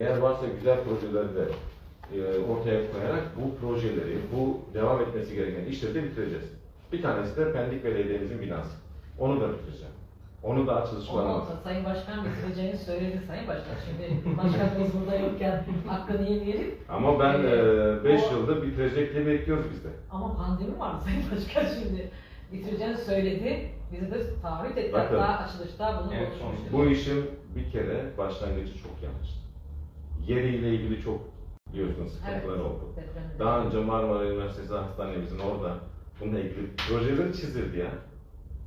Eğer varsa güzel projeleri de e, ortaya koyarak bu projeleri, bu devam etmesi gereken işleri de bitireceğiz. Bir tanesi de Pendik Belediye'mizin binası. Onu da bitireceğim. Onu da. Onu Sayın Başkan bitireceğini söyledi Sayın Başkan. Şimdi başkanımız burada yokken hakkını yemeyelim. Ama ben Ee, 5 o- yıldır bitirecek diye bekliyoruz biz de. Ama pandemi var Sayın Başkan şimdi. Bitireceğini söyledi. Bizi de taahhüt etti. Bakın. Hatta açılışta bunu Evet, konuşmuştuk. Bu işin bir kere başlangıcı çok yanlış. Yeriyle ilgili çok biliyorsunuz sıkıntılar Evet. oldu. Depremde. Daha önce Marmara Üniversitesi Hastanemizin orada bununla ilgili projeleri çizildi ya.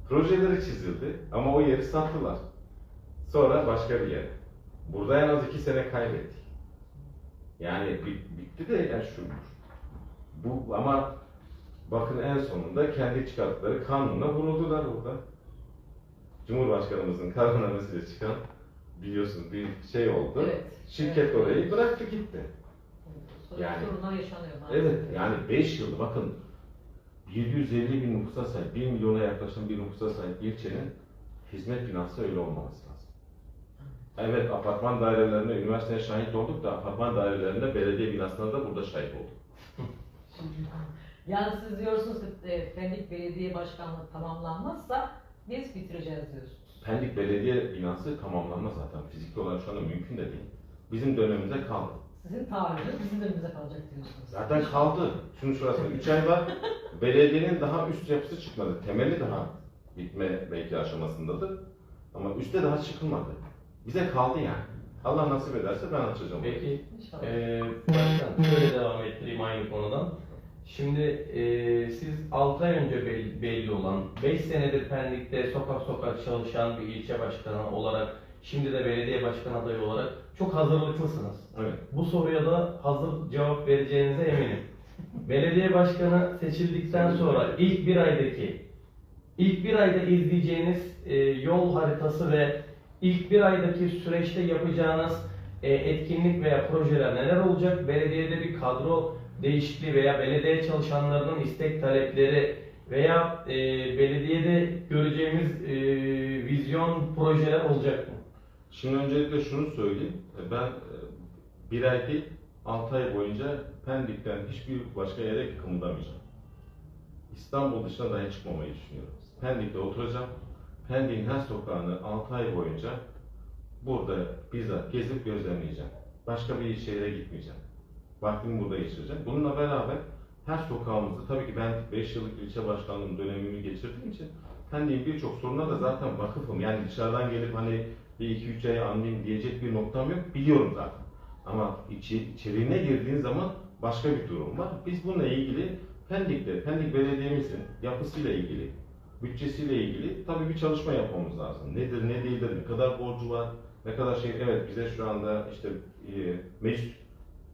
Projeleri çizildi ama o yeri sattılar. Sonra başka bir yere. Burada en az iki sene kaybettik. Yani bi- bitti de yani şu bu ama bakın en sonunda kendi çıkarttıkları kanunla vuruldular burada. Cumhurbaşkanımızın kararnamesiyle çıkan biliyorsunuz bir şey oldu. Evet. Şirket Evet. orayı bıraktı gitti. Sorun- yani- Sorunlar yaşanıyor. maalesef. Evet yani 5 yılda bakın 750 bin nüfusa sahip, 1 milyona yaklaşan bir nüfusa sahip ilçenin hizmet binası öyle olmaması lazım. Evet apartman dairelerine, üniversiteye şahit olduk da apartman dairelerinde belediye binasına da burada şahit olduk. Yani siz diyorsunuz ki e, Pendik Belediye Başkanlığı tamamlanmazsa biz bitireceğiz diyorsunuz. Pendik Belediye binası tamamlanmaz zaten. Fiziki olarak şu anda mümkün de değil. Bizim dönemimize kaldı. Sizin taahhütünüz bizim önümüze kalacak diyorsunuz. Zaten kaldı. Şunun şurasında 3 ay var. Belediyenin daha üst yapısı çıkmadı. Temeli daha bitme belki aşamasındadır. Ama üste daha çıkılmadı. Bize kaldı yani. Allah nasip ederse ben açacağım. Peki, İnşallah. eee başkan şöyle devam ettireyim aynı konudan. Şimdi eee, siz 6 ay önce belli, belli olan, 5 senedir Pendik'te sokak sokak çalışan bir ilçe başkanı olarak, şimdi de belediye başkan adayı olarak çok hazırlıklısınız. Evet. Bu soruya da hazır cevap vereceğinize eminim. Belediye başkanı seçildikten sonra ilk bir aydaki, ilk bir ayda izleyeceğiniz e, yol haritası ve ilk bir aydaki süreçte yapacağınız e, etkinlik veya projeler neler olacak? Belediyede bir kadro değişikliği veya belediye çalışanlarının istek talepleri veya e, belediyede göreceğimiz e, vizyon projeler olacak mı? Şimdi öncelikle şunu söyleyeyim. Ben e, bir değil, 6 ay boyunca Pendik'ten hiçbir başka yere kımıldamayacağım. İstanbul dışına dahi çıkmamayı düşünüyorum. Pendik'te oturacağım. Pendik'in her sokağını 6 ay boyunca burada bizzat gezip gözlemleyeceğim. Başka bir şehre gitmeyeceğim. Vaktimi burada geçireceğim. Bununla beraber her sokağımızı, tabii ki ben 5 yıllık ilçe başkanlığım dönemimi geçirdiğim için Pendik'in birçok sorununa da zaten vakıfım. Yani dışarıdan gelip hani bir iki üç ay anlayayım diyecek bir noktam yok. Biliyorum zaten. Ama içi, içeriğine girdiğin zaman başka bir durum var. Biz bununla ilgili Pendik'te, Pendik Belediye'mizin yapısıyla ilgili, bütçesiyle ilgili tabii bir çalışma yapmamız lazım. Nedir, ne değildir, ne kadar borcu var, ne kadar şey, evet bize şu anda işte e, meclis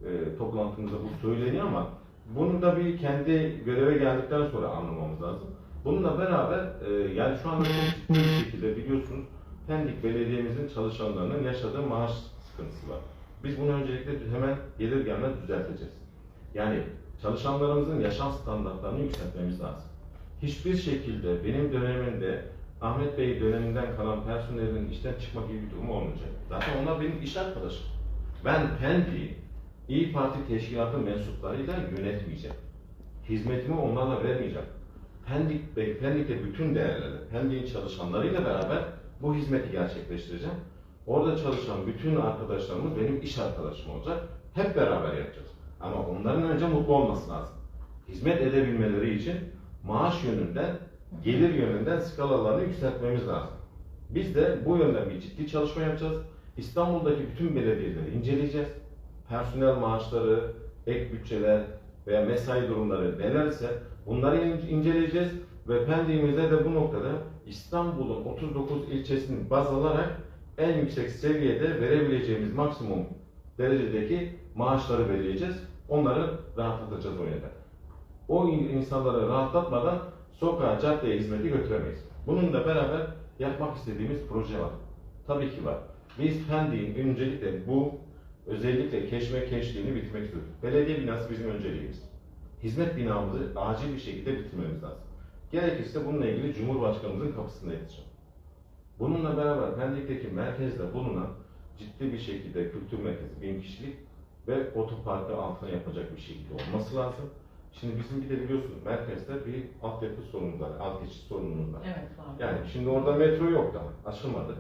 e, toplantımızda bu söyleniyor ama bunu da bir kendi göreve geldikten sonra anlamamız lazım. Bununla beraber e, yani şu anda çok ciddi bir şekilde biliyorsunuz Pendik Belediye'mizin çalışanlarının yaşadığı maaş sıkıntısı var. Biz bunu öncelikle hemen gelir gelmez düzelteceğiz. Yani çalışanlarımızın yaşam standartlarını yükseltmemiz lazım. Hiçbir şekilde benim dönemimde Ahmet Bey döneminden kalan personelin işten çıkma gibi bir durum olmayacak. Zaten onlar benim iş arkadaşım. Ben Pendik'i İyi Parti teşkilatı mensuplarıyla yönetmeyeceğim. Hizmetimi onlarla vermeyeceğim. Pendik, Pendik'te bütün değerleri, Pendik'in çalışanlarıyla beraber bu hizmeti gerçekleştireceğim. Orada çalışan bütün arkadaşlarımız benim iş arkadaşım olacak. Hep beraber yapacağız. Ama onların önce mutlu olması lazım. Hizmet edebilmeleri için maaş yönünden, gelir yönünden skalalarını yükseltmemiz lazım. Biz de bu yönden bir ciddi çalışma yapacağız. İstanbul'daki bütün belediyeleri inceleyeceğiz. Personel maaşları, ek bütçeler veya mesai durumları nelerse bunları in- inceleyeceğiz ve Pendik'imizde de bu noktada İstanbul'un 39 ilçesini baz alarak en yüksek seviyede verebileceğimiz maksimum derecedeki maaşları belirleyeceğiz. Onları rahatlatacağız o yönden. O in- insanları rahatlatmadan sokağa, caddeye hizmeti götüremeyiz. Bununla beraber yapmak istediğimiz proje var. Tabii ki var. Biz Pendik'in öncelikle bu özellikle keşme keşliğini bitirmek istiyoruz. Belediye binası bizim önceliğimiz. Hizmet binamızı acil bir şekilde bitirmemiz lazım. Gerekirse bununla ilgili Cumhurbaşkanımızın kapısında yatacağım. Bununla beraber Pendik'teki merkezde bulunan ciddi bir şekilde kültür merkezi, bin kişilik ve otoparkı altına yapacak bir şekilde olması lazım. Şimdi bizim bir de biliyorsunuz merkezde bir altyapı sorunu var, alt geçiş sorunumuz var. Evet var. Yani şimdi orada metro yok daha, açılmadı.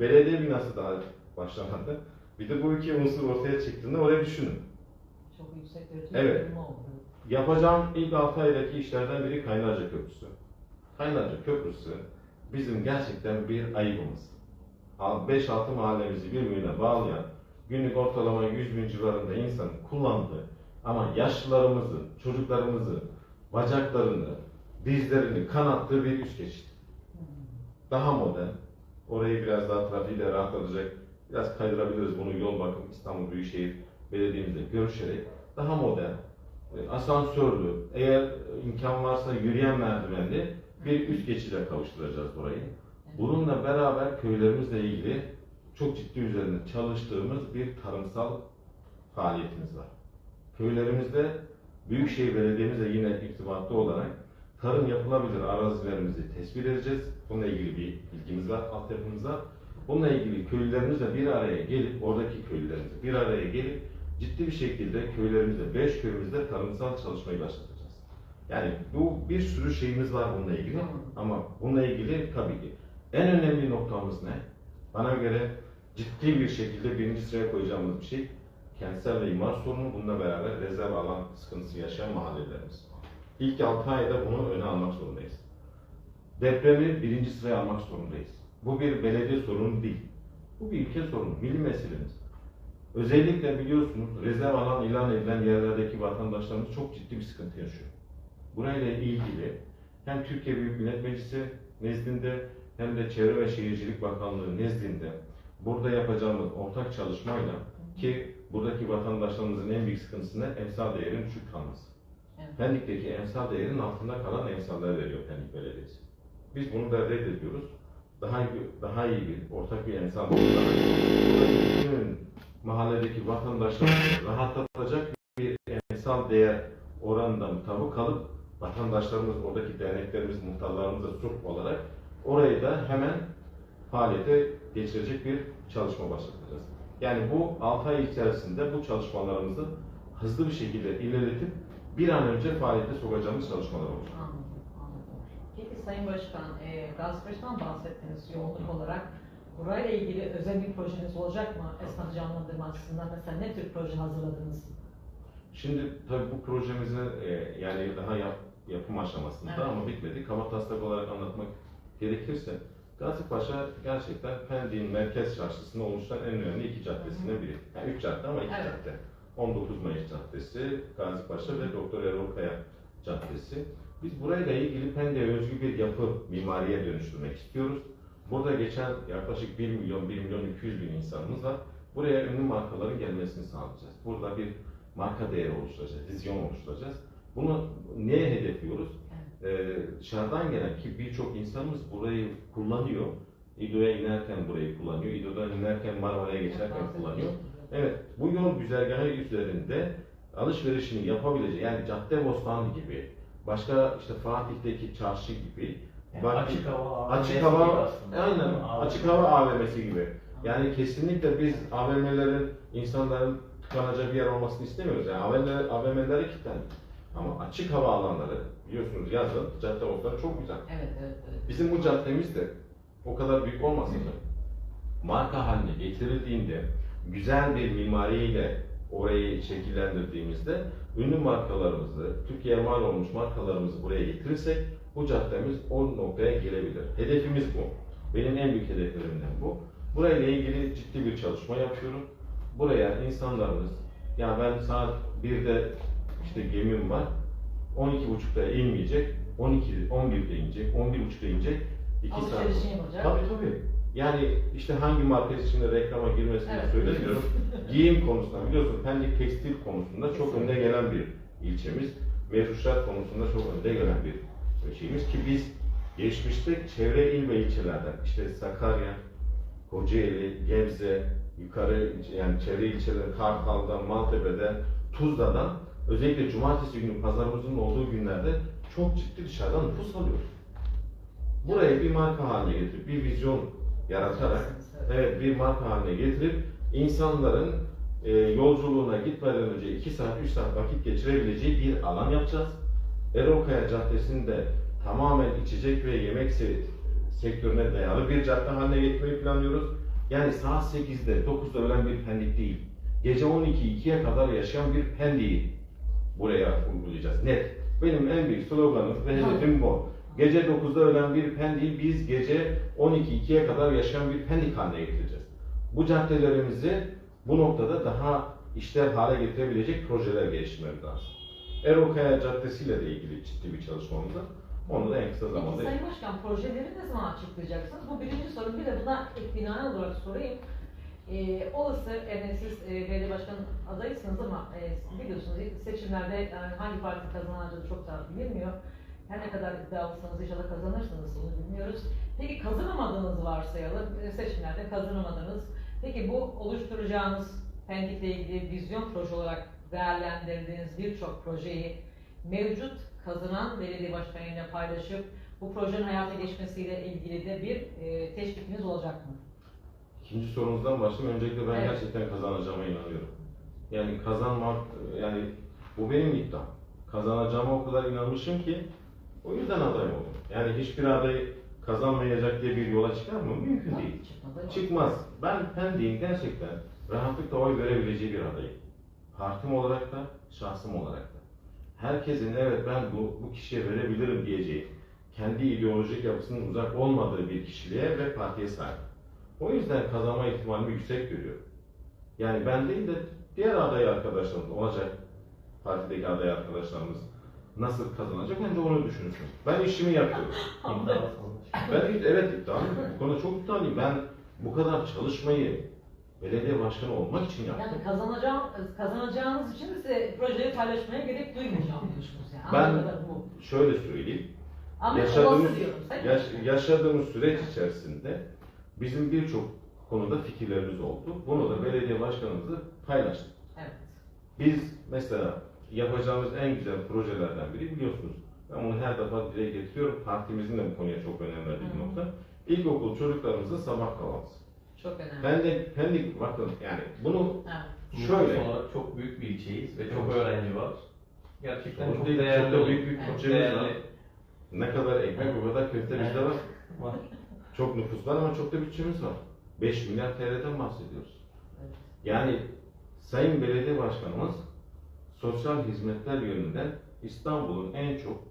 Belediye binası daha başlamadı. Bir de bu iki unsur ortaya çıktığında oraya düşünün. Çok yüksek derecede Evet. Yapacağım ilk 6 aydaki işlerden biri Kaynarca Köprüsü. Kaynarca Köprüsü bizim gerçekten bir ayıbımız. 5-6 mahallemizi birbirine bağlayan, günlük ortalama 100 bin civarında insanın kullandığı ama yaşlılarımızın, çocuklarımızın bacaklarını, dizlerini kanattığı bir üst geçit. Daha modern, orayı biraz daha trafiği de rahatlatacak, biraz kaydırabiliriz bunu yol bakım İstanbul Büyükşehir Belediye'mizle görüşerek daha modern, e, asansörlü, eğer imkan varsa yürüyen merdivenli bir üst geçide kavuşturacağız burayı. Bununla beraber köylerimizle ilgili çok ciddi üzerinde çalıştığımız bir tarımsal faaliyetimiz var. Köylerimizde Büyükşehir Belediye'mizle yine irtibatlı olarak tarım yapılabilir arazilerimizi tespit edeceğiz. Bununla ilgili bir bilgimiz var, altyapımız var. Bununla ilgili köylülerimizle bir araya gelip, oradaki köylülerimizle bir araya gelip ciddi bir şekilde köylerimizde, beş köyümüzde tarımsal çalışmayı başlatacağız. Yani bu bir sürü şeyimiz var bununla ilgili ama bununla ilgili tabii ki en önemli noktamız ne? Bana göre ciddi bir şekilde birinci sıraya koyacağımız bir şey kentsel ve imar sorunu bununla beraber rezerv alan sıkıntısı yaşayan mahallelerimiz. İlk 6 ayda bunu öne almak zorundayız. Depremi birinci sıraya almak zorundayız. Bu bir belediye sorunu değil. Bu bir ülke sorunu, milli meselemiz. Özellikle biliyorsunuz rezerv alan ilan edilen yerlerdeki vatandaşlarımız çok ciddi bir sıkıntı yaşıyor. Burayla ilgili hem Türkiye Büyük Millet Meclisi nezdinde hem de Çevre ve Şehircilik Bakanlığı nezdinde burada yapacağımız ortak çalışmayla ki buradaki vatandaşlarımızın en büyük sıkıntısı ne? Emsal değerin düşük kalması. Evet. Pendik'teki emsal değerin altında kalan emsaller veriyor Pendik Belediyesi. Biz bunu da reddediyoruz. Daha daha iyi bir, ortak bir emsal bütün mahalledeki vatandaşlarımızı rahatlatacak bir emsal değer oranında mutabık kalıp vatandaşlarımız, oradaki derneklerimiz, muhtarlarımızla sup olarak orayı da hemen faaliyete geçirecek bir çalışma başlatacağız. Yani bu 6 ay içerisinde bu çalışmalarımızı hızlı bir şekilde ilerletip bir an önce faaliyete sokacağımız çalışmalar olacak. Sayın Başkan, e, Gazprom bahsettiniz yoğunluk olarak. Burayla ilgili özel bir projeniz olacak mı esnaf canlandırma açısından? Mesela ne tür proje hazırladınız? Şimdi tabii bu projemizi e, yani daha yap, yapım aşamasında Evet. ama bitmedi. Kaba taslak olarak anlatmak gerekirse Gazipaşa gerçekten Pendik'in merkez çarşısında oluşan en önemli iki caddesinden biri. Yani üç cadde ama iki Evet. cadde. 19 Mayıs Caddesi, Gazipaşa ve Doktor Erol Kaya Caddesi. Biz burayla ilgili Pendik'e özgü bir yapı mimariye dönüştürmek istiyoruz. Burada geçen yaklaşık 1 milyon, 1 milyon 200 bin insanımız var. Buraya ünlü markaların gelmesini sağlayacağız. Burada bir marka değeri oluşturacağız, vizyon oluşturacağız. Bunu neye hedefliyoruz? Ee, dışarıdan gelen ki birçok insanımız burayı kullanıyor. İdo'ya inerken burayı kullanıyor. İdo'dan inerken Marmara'ya geçerken kullanıyor. Evet, bu yol güzergahı üzerinde alışverişini yapabileceği, yani Caddebostan gibi, başka işte Fatih'teki çarşı gibi, Yani bak- açık hava açık AVM'si hava, gibi aslında. aynen, Abi. açık hava AVM'si gibi. Yani kesinlikle biz AVM'lerin, insanların tıkanacağı bir yer olmasını istemiyoruz. Yani AVM'ler, AVM'lere kilitlendik. Ama açık hava alanları, biliyorsunuz yazın Caddebostan çok güzel. Evet, evet, evet. Bizim bu caddemiz de o kadar büyük olmasa da marka haline getirildiğinde güzel bir mimariyle orayı şekillendirdiğimizde ünlü markalarımızı, Türkiye'ye mal olmuş markalarımızı buraya getirirsek bu caddemiz o noktaya gelebilir. Hedefimiz bu. Benim en büyük hedeflerimden bu. Burayla ilgili ciddi bir çalışma yapıyorum. Buraya insanlarımız, ya ben saat 1'de işte gemim var, 12.30'da inmeyecek, 12, 11'de inecek, 11.30'da inecek, 2 saat. Alışverişini yapacak. Tabii tabii. Yani işte hangi marka içinde reklama girmesini Evet. söylemiyorum. Giyim konusunda biliyorsun Pendik tekstil konusunda çok önde gelen bir ilçemiz. Mefruşat konusunda çok önde gelen bir şeyimiz ki biz geçmişte çevre il ve ilçelerden işte Sakarya, Kocaeli, Gebze, yukarı yani çevre ilçeler Kartal'dan, Maltepe'den, Tuzla'dan özellikle cumartesi günü pazarımızın olduğu günlerde çok ciddi dışarıdan nüfus alıyoruz. Burayı bir marka haline getirip, bir vizyon yaratarak, evet bir marka haline getirip insanların e, yolculuğuna gitmeden önce 2 saat, 3 saat vakit geçirebileceği bir alan yapacağız. Erolkaya Caddesi'nde tamamen içecek ve yemek se- sektörüne dayalı bir cadde haline getirmeyi planlıyoruz. Yani saat 8'de, 9'da ölen bir pendik değil. Gece 12, 2'ye kadar yaşayan bir pendiği buraya uygulayacağız. Net. Benim en büyük sloganım ve hedefim bu. Gece 9'da ölen bir pendiği biz gece 12-2'ye kadar yaşayan bir pendik haline getireceğiz. Bu caddelerimizi bu noktada daha işler hale getirebilecek projeler geliştirmemiz lazım. Erokaya Caddesi ile de ilgili ciddi bir çalışmamız var. Onu da en kısa zamanda Peki Sayın Başkan projeleri ne zaman açıklayacaksınız? Bu birinci sorum. Bir de buna binaen olarak sorayım. Ee, olası, yani siz e, belediye başkanı adayısınız ama e, biliyorsunuz seçimlerde yani hangi parti kazanacağı çok da bilinmiyor. Her ne kadar iddialıysanız inşallah kazanırsınız onu bilmiyoruz. Peki kazanamadığınızı varsayalım, e, seçimlerde kazanamadınız. Peki bu oluşturacağınız Pendik'le ilgili vizyon proje olarak değerlendirdiğiniz birçok projeyi mevcut kazanan belediye başkanıyla paylaşıp bu projenin hayata geçmesiyle ilgili de bir e, teşvikiniz olacak mı? İkinci sorunuzdan başlayayım. Öncelikle ben Evet. gerçekten kazanacağıma inanıyorum. Yani kazanmak, yani bu benim iddiam. Kazanacağıma o kadar inanmışım ki o yüzden aday oldum. Yani hiçbir aday kazanmayacak diye bir yola çıkar mı? Mümkün değil. Çıkmaz. Ben Pendik'in gerçekten rahatlıkla oy verebileceği bir adayım. Partim olarak da, şahsım olarak da. Herkesin evet ben bu, bu kişiye verebilirim diyeceği, kendi ideolojik yapısının uzak olmadığı bir kişiliğe ve partiye sahip. O yüzden kazanma ihtimalimi yüksek görüyorum. Yani ben değil de diğer aday arkadaşlarımız olacak, partideki aday arkadaşlarımız nasıl kazanacak önce onu düşünsün. Ben işimi yapıyorum. Ben evet iddialıyım. Bu konuda çok iddialıyım. Ben bu kadar çalışmayı belediye başkanı olmak için yaptım. Yani kazanacağım, kazanacağınız için size projeyi paylaşmaya gerek duymayacağım diyorsunuz yani. Ben- bu. Şöyle söyleyeyim. Ama yaşadığımız, diyorum. Yaş- yaşadığımız süreç içerisinde bizim birçok konuda fikirlerimiz oldu. Bunu da belediye başkanımızla paylaştık. Evet. Biz mesela yapacağımız en güzel projelerden biri biliyorsunuz. Ben bunu her defa dile getiriyorum. Partimizin de bu konuya çok önem verdiği bir nokta. İlkokul çocuklarımızın sabah kahvaltısı. Çok önemli. Pendik, Pendik bakın yani bunu Evet. şöyle olarak çok büyük bir ilçeyiz ve çok öğrenci var. Gerçekten Çok çok, değil, değerli, çok da büyük bir Evet. bütçemiz var. Ne kadar ekmek o kadar köfte bizde var. var. Çok nüfus var ama çok da bütçemiz var. 5 milyar TL'den bahsediyoruz. Evet. Yani Sayın Belediye Başkanımız sosyal hizmetler yönünden İstanbul'un en çok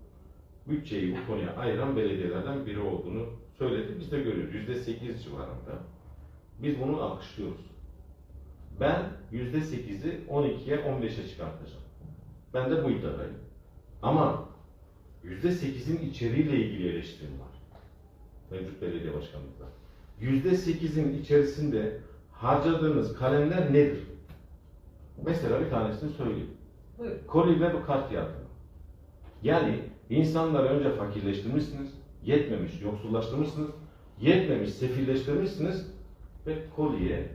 bütçeyi bu konuya ayıran belediyelerden biri olduğunu söyledi. Biz de görüyoruz. %8 civarında. Biz bunu alkışlıyoruz. Ben %8'i 12'ye 15'e çıkartacağım. Ben de bu iddiadayım. Ama %8'in içeriğiyle ilgili eleştirim var. Mevcut belediye başkanımızda. %8'in içerisinde harcadığınız kalemler nedir? Mesela bir tanesini söyleyeyim. Buyurun. Koli ve bu kart yardımı. Yani insanları önce fakirleştirmişsiniz, yetmemiş yoksullaştırmışsınız, yetmemiş sefilleştirmişsiniz ve koliye,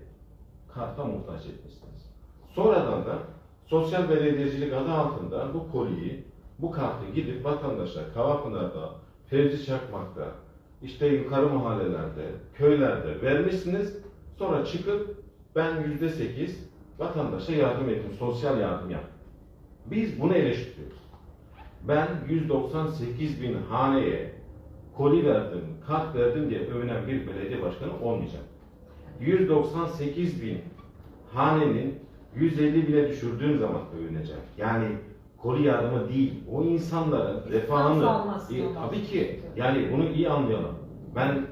karta muhtaç etmişsiniz. Sonradan da sosyal belediyecilik adı altında bu koliyi, bu kartı gidip vatandaşa Kavakpınar'da, Fevzi Çakmak'ta, işte yukarı mahallelerde, köylerde vermişsiniz. Sonra çıkıp ben yüzde sekiz vatandaşa yardım ettim, sosyal yardım yaptım. Biz bunu eleştiriyoruz. Ben 198 bin haneye koli verdim, kart verdim diye övünen bir belediye başkanı olmayacak. 198 bin hanenin 150 bine düşürdüğüm zaman övünecek. Yani koli yardımı değil, o insanların refahını, E, tabii ki yani bunu iyi anlayalım. Ben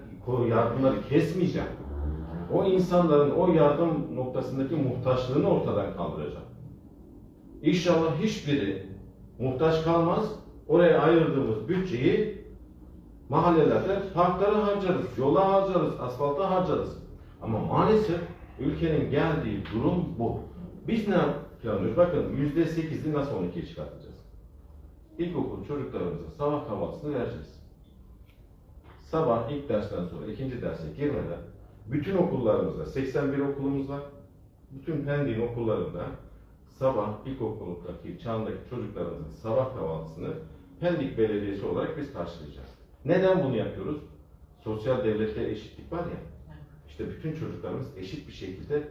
yardımları kesmeyeceğim. O insanların o yardım noktasındaki muhtaçlığını ortadan kaldıracağım. İnşallah hiçbiri muhtaç kalmaz. Oraya ayırdığımız bütçeyi mahallelerde parklara harcarız, yola harcarız, asfalta harcarız. Ama maalesef ülkenin geldiği durum bu. Biz ne planlıyoruz? Bakın yüzde sekizi nasıl 12'ye çıkartacağız? İlkokul çocuklarımıza sabah kahvaltısını vereceğiz. Sabah ilk dersten sonra ikinci derse girmeden bütün okullarımızda, 81 okulumuz var. Bütün Pendik'in okullarında sabah ilkokuldaki, çağındaki çocuklarımızın sabah kahvaltısını Pendik Belediyesi olarak biz karşılayacağız. Neden bunu yapıyoruz? Sosyal devlette eşitlik var ya. İşte bütün çocuklarımız eşit bir şekilde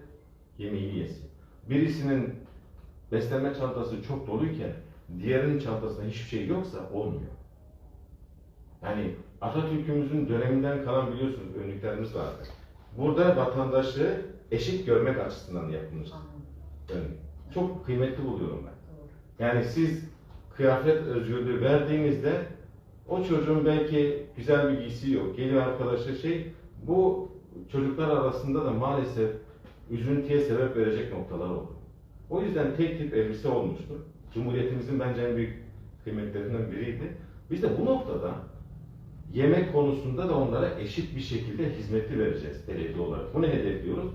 yemeğini yesin. Birisinin beslenme çantası çok doluyken diğerinin çantasında hiçbir şey yoksa olmuyor. Yani Atatürk'ümüzün döneminden kalan biliyorsunuz önlüklerimiz vardı. Burada vatandaşı eşit görmek açısından yapılmış önlük. Çok kıymetli buluyorum ben. Yani siz kıyafet özgürlüğü verdiğinizde o çocuğun belki güzel bir giysi yok. Geliyor arkadaşa şey, bu çocuklar arasında da maalesef üzüntüye sebep verecek noktalar oldu. O yüzden tek tip elbise olmuştur. Cumhuriyetimizin bence en büyük kıymetlerinden biriydi. Biz de bu noktada yemek konusunda da onlara eşit bir şekilde hizmeti vereceğiz belediye olarak. Bunu hedefliyoruz.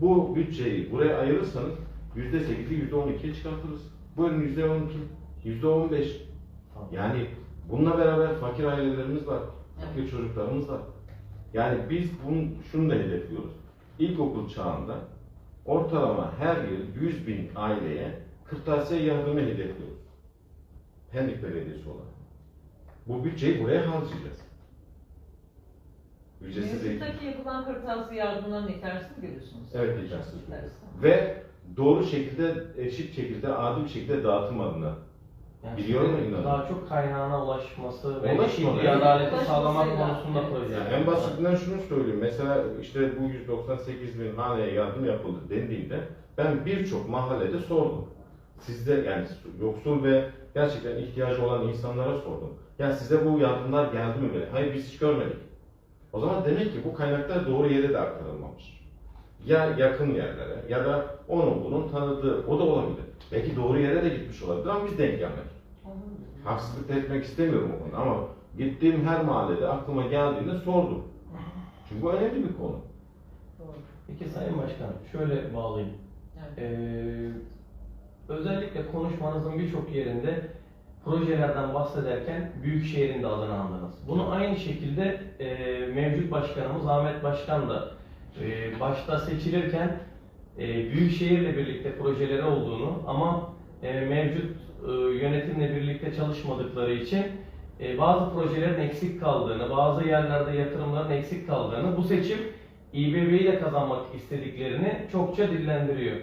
Bu bütçeyi buraya ayırırsanız yüzde sekizi yüzde on ikiye çıkartırız. Buyurun yüzde on iki, yüzde on beş. Yani bununla beraber fakir ailelerimiz var, fakir çocuklarımız var. Yani biz bunun, şunu da hedefliyoruz. İlkokul çağında ortalama her yıl 100 bin aileye kırtasiye yardımı hedefliyoruz. Pendik Belediyesi olarak. Bu bütçeyi buraya harcayacağız. Ücretsiz eğitim. Yapılan kırtasiye yardımlarının yetersiz görüyorsunuz? Evet, yetersiz. Yetersiz. Ve doğru şekilde, eşit şekilde, adil bir şekilde dağıtım adına. Yani Biliyorum sizin inanın. Daha çok kaynağına ulaşması ve Ulaşmadı. eşit bir adaleti sağlamak konusunda proje. Yani en basitinden şunu söyleyeyim. Mesela işte bu 198 bin haneye yardım yapıldı dendiğinde ben birçok mahallede sordum. Sizde yani yoksul ve gerçekten ihtiyacı olan insanlara sordum. Ya size bu yardımlar geldi mi böyle? Hayır biz hiç görmedik. O zaman demek ki bu kaynaklar doğru yere de aktarılmamış. Ya yakın yerlere ya da onun bunun tanıdığı o da olabilir. Belki doğru yere de gitmiş olabilir ama biz denk gelmedik. Haksızlık etmek istemiyorum o konuda ama gittiğim her mahallede aklıma geldiğinde sordum. Çünkü bu önemli bir konu. Doğru. Peki Sayın Başkan, şöyle bağlayayım. Evet. Ee, özellikle konuşmanızın birçok yerinde projelerden bahsederken Büyükşehir'in de adını andınız. Bunu aynı şekilde e, mevcut başkanımız Ahmet Başkan da e, başta seçilirken e, Büyükşehir'le birlikte projeleri olduğunu ama e, mevcut e, yönetimle birlikte çalışmadıkları için e, bazı projelerin eksik kaldığını, bazı yerlerde yatırımların eksik kaldığını, bu seçim İBB'yi de kazanmak istediklerini çokça dillendiriyor.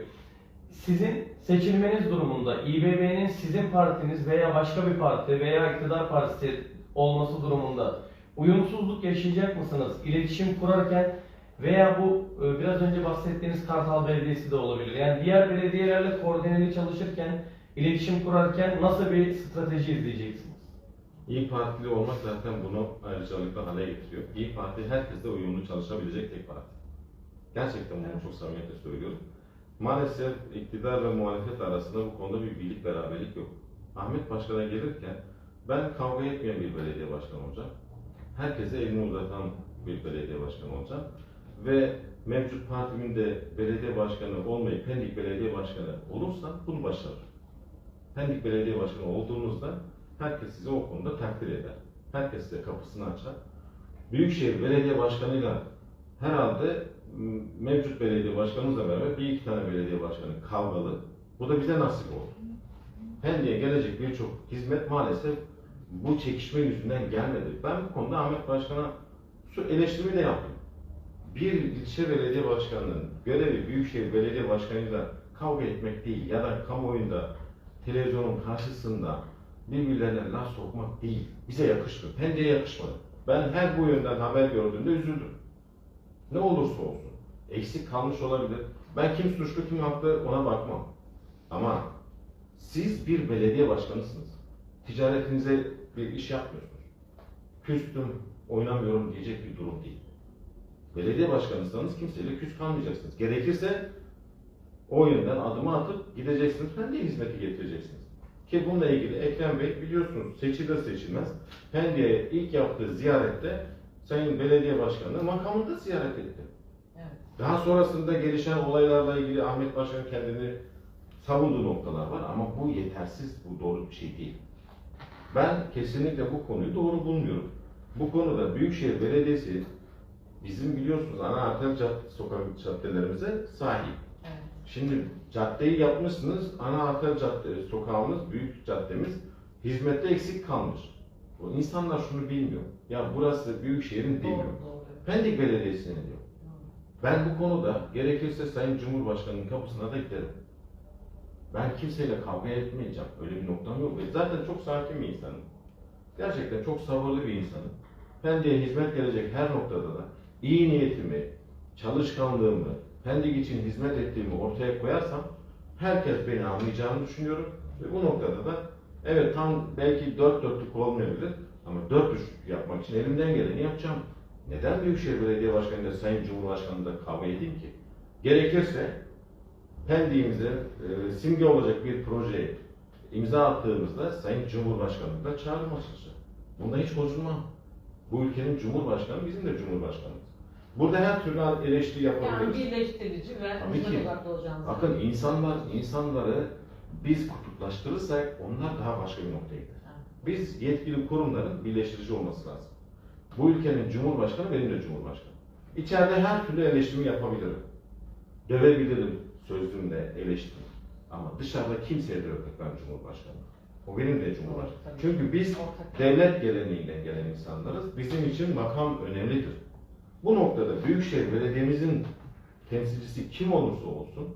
Sizin seçilmeniz durumunda İBB'nin sizin partiniz veya başka bir parti veya iktidar partisi olması durumunda uyumsuzluk yaşayacak mısınız? İletişim kurarken veya bu e, biraz önce bahsettiğiniz Kartal Belediyesi de olabilir. Yani diğer belediyelerle koordineli çalışırken, iletişim kurarken nasıl bir strateji izleyeceksiniz? İyi Partili olmak zaten bunu ayrıcalıklı hale getiriyor. İyi Parti herkesle uyumlu çalışabilecek tek parti. Gerçekten bunu çok samimiyetle söylüyorum. Maalesef iktidar ve muhalefet arasında bu konuda bir birlik beraberlik yok. Ahmet Başkan'a gelirken ben kavga etmeyen bir belediye başkanı olacağım. Herkese elini uzatan bir belediye başkanı olacağım. Ve mevcut partimin de belediye başkanı olmayıp Pendik Belediye Başkanı olursa bunu başarır. Pendik Belediye Başkanı olduğunuzda herkes sizi o konuda takdir eder. Herkes size kapısını açar. Büyükşehir Belediye Başkanı'yla herhalde mevcut belediye başkanımızla beraber bir iki tane belediye başkanı kavgalı. Bu da bize nasip oldu. Pendik'e gelecek birçok hizmet maalesef bu çekişme yüzünden gelmedi. Ben bu konuda Ahmet Başkan'a şu eleştirimi de yaptım. Bir ilçe belediye başkanının görevi Büyükşehir Belediye Başkanı'yla kavga etmek değil ya da kamuoyunda televizyonun karşısında birbirlerine laf sokmak değil. Bize yakışmıyor. Pendik'e yakışmadı. Ben her bu yönden haber gördüğümde üzüldüm. Ne olursa olsun. Eksik kalmış olabilir. Ben kim suçlu kim haklı ona bakmam. Ama siz bir belediye başkanısınız. Ticaretinize bir iş yapmıyorsunuz. Küstüm, oynamıyorum diyecek bir durum değil. Belediye başkanıysanız kimseyle küs kalmayacaksınız. Gerekirse o yönden adımı atıp gideceksiniz. Pendik'e hizmeti getireceksiniz. Ki bununla ilgili Ekrem Bey biliyorsunuz seçilir seçilmez. Pendik'e ilk yaptığı ziyarette Sayın Belediye Başkanı makamında ziyaret etti. Evet. Daha sonrasında gelişen olaylarla ilgili Ahmet Başkan kendini savunduğu noktalar var ama bu yetersiz, bu doğru bir şey değil. Ben kesinlikle bu konuyu doğru bulmuyorum. Bu konuda Büyükşehir Belediyesi bizim biliyorsunuz ana arter cad- sokak caddelerimize sahip. Evet. Şimdi caddeyi yapmışsınız, ana arter cadde, sokağımız, büyük caddemiz hizmette eksik kalmış. Bu insanlar şunu bilmiyor. Ya burası Büyükşehir'in Doğru, demiyor. doğru. Pendik Belediyesi'nin diyor. Ben bu konuda gerekirse Sayın Cumhurbaşkanı'nın kapısına da giderim. Ben kimseyle kavga etmeyeceğim. Öyle bir noktam yok. Ve zaten çok sakin bir insanım. Gerçekten çok sabırlı bir insanım. Pendik'e hizmet gelecek her noktada da iyi niyetimi, çalışkanlığımı, Pendik için hizmet ettiğimi ortaya koyarsam herkes beni anlayacağını düşünüyorum. Ve bu noktada da evet tam belki dört dörtlük olmayabilir ama dört üçlük yapmak için elimden geleni yapacağım. Neden Büyükşehir Belediye Başkanı ile Sayın Cumhurbaşkanı da kavga edeyim ki? Gerekirse Pendik'imize e, simge olacak bir projeye imza attığımızda Sayın Cumhurbaşkanı da çağrılma. Bunda hiç bozulmam. Bu ülkenin Cumhurbaşkanı bizim de Cumhurbaşkanımız. Burada her türlü eleştiri Yani yapabiliriz. birleştirici ve Tabii ki. Bakın insanlar, insanları biz kutuplaştırırsak onlar daha başka bir noktaya gider. Biz yetkili kurumların birleştirici olması lazım. Bu ülkenin Cumhurbaşkanı benim de Cumhurbaşkanım. İçeride her türlü eleştirimi yapabilirim. Dövebilirim sözlüğümle eleştiri. Ama dışarıda kimseye dövmekten Cumhurbaşkanı. O benim de Cumhurbaşkanım. Çünkü biz Ortak. devlet geleneğinden gelen insanlarız. Bizim için makam önemlidir. Bu noktada Büyükşehir Belediye'mizin temsilcisi kim olursa olsun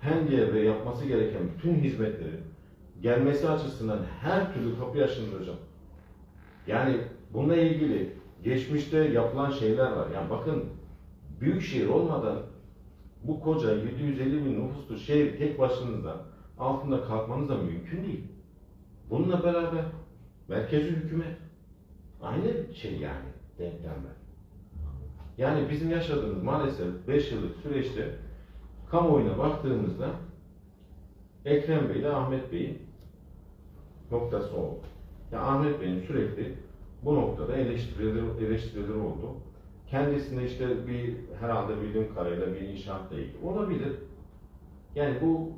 Pendik'e ve yapması gereken bütün hizmetleri gelmesi açısından her türlü kapıyı aşındıracağım. Yani bununla ilgili geçmişte yapılan şeyler var. Yani bakın Büyükşehir olmadan bu koca 750 bin nüfuslu şehir tek başınıza altında kalkmanız da mümkün değil. Bununla beraber merkezi hükümet aynı şey yani denklemler. Yani bizim yaşadığımız maalesef 5 yıllık süreçte kamuoyuna baktığımızda Ekrem Bey ile Ahmet Bey'in noktası oldu. Ya Ahmet Bey'in sürekli bu noktada eleştirileri, eleştirileri oldu. Kendisinde işte bir herhalde bildiğim kadarıyla bir inşaatla ilgili olabilir. Yani bu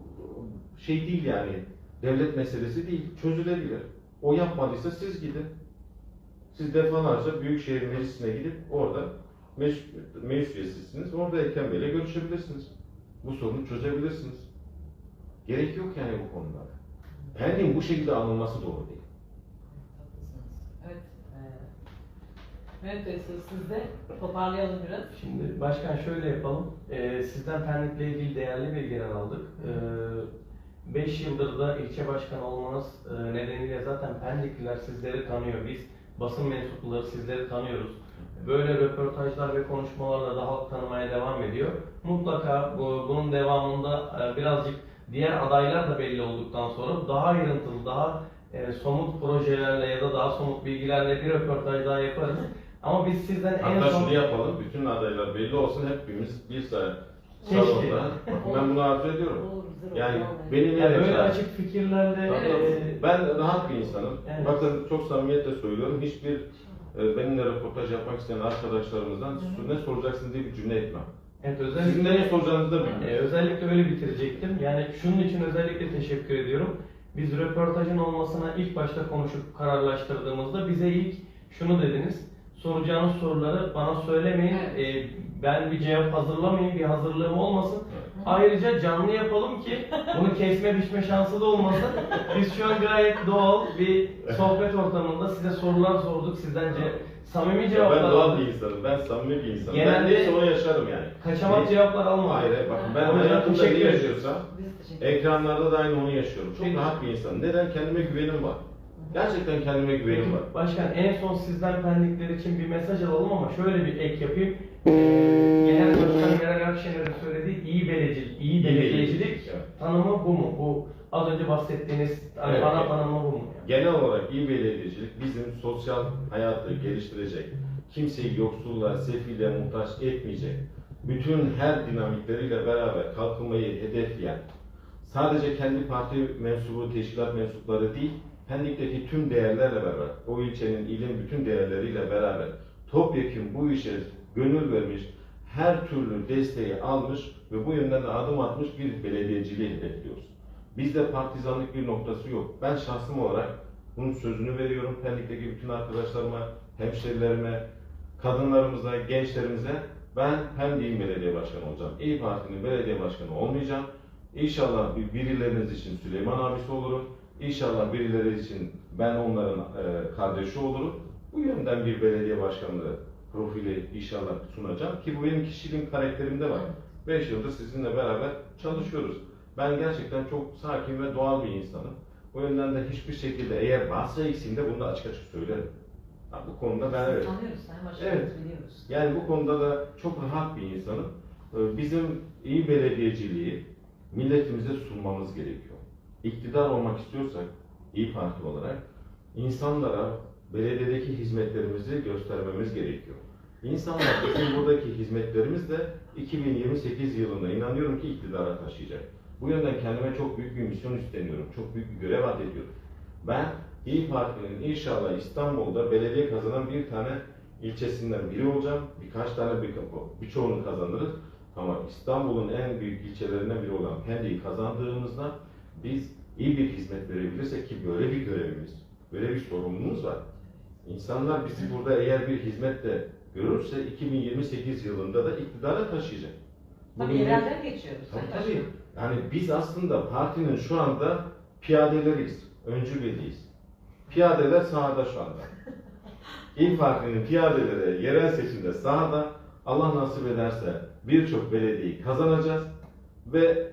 şey değil yani devlet meselesi değil, çözülebilir. O yapmadıysa siz gidin. Siz defalarca Büyükşehir Meclisi'ne gidip orada meclis, üyesisiniz. Orada Ekrem Bey'le görüşebilirsiniz. Bu sorunu çözebilirsiniz. Gerek yok yani bu konulara. Pendik'in bu şekilde anılması doğru değil. Haklısınız. Evet. Ee, Mehmet Bey söz sizde. Toparlayalım biraz. Şimdi başkan şöyle yapalım. Ee, sizden Pendik'le ilgili değerli bilgiler aldık. 5 yıldır da ilçe başkanı olmanız e, nedeniyle zaten Pendikliler sizleri tanıyor. Biz basın mensupları sizleri tanıyoruz. Böyle röportajlar ve konuşmalarla da halk tanımaya devam ediyor. Mutlaka bu, bunun devamında e, birazcık diğer adaylar da belli olduktan sonra daha ayrıntılı, daha e, somut projelerle ya da daha somut bilgilerle bir röportaj daha yaparız. Ama biz sizden en Hatta son... şunu yapalım, bütün adaylar belli olsun, hepimiz bir saat Keşke. ben bunu arzu ediyorum. Olur. Yani beni Yani nereye böyle açık fikirlerle Evet. e, Ben rahat bir insanım. Evet. Bakın çok samimiyetle söylüyorum. Hiçbir e, benimle röportaj yapmak isteyen arkadaşlarımızdan ne soracaksın diye bir cümle etmem. evet, Sizin özellikle de ne soracağınızı da e, bilmiyorum. özellikle öyle bitirecektim. Yani şunun için özellikle teşekkür ediyorum. Biz röportajın olmasına ilk başta konuşup kararlaştırdığımızda bize ilk şunu dediniz. Soracağınız soruları bana söylemeyin. Evet. E, ben bir cevap hazırlamayayım, bir hazırlığım olmasın. Ayrıca canlı yapalım ki bunu kesme biçme şansı da olmasın. Biz şu an gayet doğal bir sohbet ortamında size sorular sorduk. Sizden ce- samimi Ben cevaplar doğal aldık. bir insanım. Ben samimi bir insanım. Genelde- ben neyse onu yaşarım yani. Kaçamak cevaplar almadık. Hayır, bakın ben hayatımda ne teşekkür yaşıyorsam Biz teşekkür ederiz. ekranlarda da aynı onu yaşıyorum. Çok Peki. rahat bir insanım. Neden? Kendime güvenim var. Gerçekten kendime güvenim var. Başkan en son sizden pendikler için bir mesaj alalım ama şöyle bir ek yapayım. Genel Başkan Meral Akşener'in söylediği iyi belediyecilik, iyi belediyecilik tanımı bu mu? Bu az önce bahsettiğiniz hani Evet, ana tanımı bu mu? Genel olarak iyi belediyecilik bizim sosyal hayatı geliştirecek, kimseyi yoksulluğa, sefile muhtaç etmeyecek, bütün her dinamikleriyle beraber kalkınmayı hedefleyen, sadece kendi parti mensubu, teşkilat mensupları değil, Pendik'teki tüm değerlerle beraber, o ilçenin, ilin bütün değerleriyle beraber topyekun bu işe gönül vermiş, her türlü desteği almış ve bu yönden de adım atmış bir belediyeciliği hedefliyoruz. Bizde partizanlık bir noktası yok. Ben şahsım olarak bunun sözünü veriyorum Pendik'teki bütün arkadaşlarıma, hemşerilerime, kadınlarımıza, gençlerimize. Ben Pendik'in belediye başkanı olacağım. İyi Parti'nin belediye başkanı olmayacağım. İnşallah bir- birileriniz için Süleyman abisi olurum. İnşallah birileri için ben onların kardeşi olurum. Bu yönden bir belediye başkanlığı profili inşallah sunacağım ki bu benim kişiliğim, karakterimde var. 5 yıldır sizinle beraber çalışıyoruz. Ben gerçekten çok sakin ve doğal bir insanım. O yönden de hiçbir şekilde eğer varsa eksiğimde bunu da açık açık söylerim. Ha, bu konuda ben evet. Tanıyoruz, Başkanım, Evet. biliyoruz. Yani bu konuda da çok rahat bir insanım. Ee, Bizim iyi belediyeciliği milletimize sunmamız gerekiyor. İktidar olmak istiyorsak, iyi Parti olarak insanlara belediyedeki hizmetlerimizi göstermemiz gerekiyor. İnsanlar bizim buradaki hizmetlerimiz de 2028 yılında inanıyorum ki iktidara taşıyacak. Bu yönden kendime çok büyük bir misyon üstleniyorum. Çok büyük bir görev addediyorum. Ben İyi Parti'nin inşallah İstanbul'da belediye kazanan bir tane ilçesinden biri olacağım. Birkaç tane bir, birçoğunu kazanırız. Ama İstanbul'un en büyük ilçelerinden biri olan Pendik'i kazandığımızda biz iyi bir hizmet verebilirsek ki böyle bir görevimiz, böyle bir sorumluluğumuz var. İnsanlar bizi burada eğer bir hizmette görürse 2028 yılında da iktidara taşıyacak. Tabii Bugün- yerelden geçiyoruz. Tabii tabii. Yani biz aslında partinin şu anda piyadeleriyiz, öncü birliğiz. Piyadeler sahada şu anda. İyi Parti'nin piyadeleri yerel seçimde sahada. Allah nasip ederse birçok belediyeyi kazanacağız ve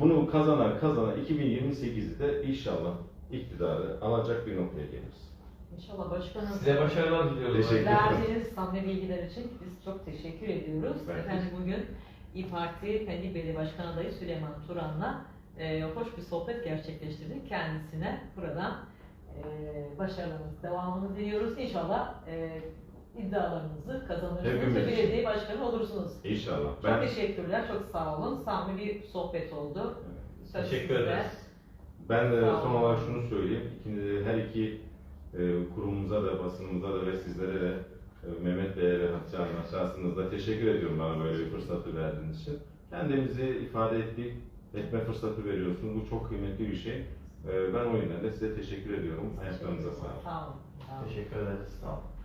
bunu kazanan kazanan 2028'de inşallah iktidarı alacak bir noktaya geliriz. İnşallah başkanım. Size başarılar diliyoruz. Teşekkür ederim. Verdiğiniz samimi bilgiler için biz çok teşekkür ediyoruz. Ben Efendim bugün İYİ Parti Pendik Belediye Başkan Adayı Süleyman Turan'la e, hoş bir sohbet gerçekleştirdik. Kendisine buradan e, başarılarınız devamını diliyoruz. İnşallah e, iddialarınızı kazanırsınız Hepimiz ve belediye başkanı olursunuz. İnşallah. Çok Ben teşekkürler, çok sağ olun. Samimi bir sohbet oldu. Söz Teşekkür ederiz. Ben de son olarak şunu söyleyeyim. İkinize, her iki kurumumuza da, basınımıza da ve sizlere de e, Mehmet Bey'e ve Hatice Hanım'a şahsınızda teşekkür ediyorum bana böyle bir fırsatı verdiğiniz için. Kendimizi ifade ettik, etme fırsatı veriyorsun. Bu çok kıymetli bir şey. E, ben o yüzden de size teşekkür ediyorum. Ayaklarınıza sağlık. Sağ olun. Sağ olun. Teşekkür ederiz. Sağ olun.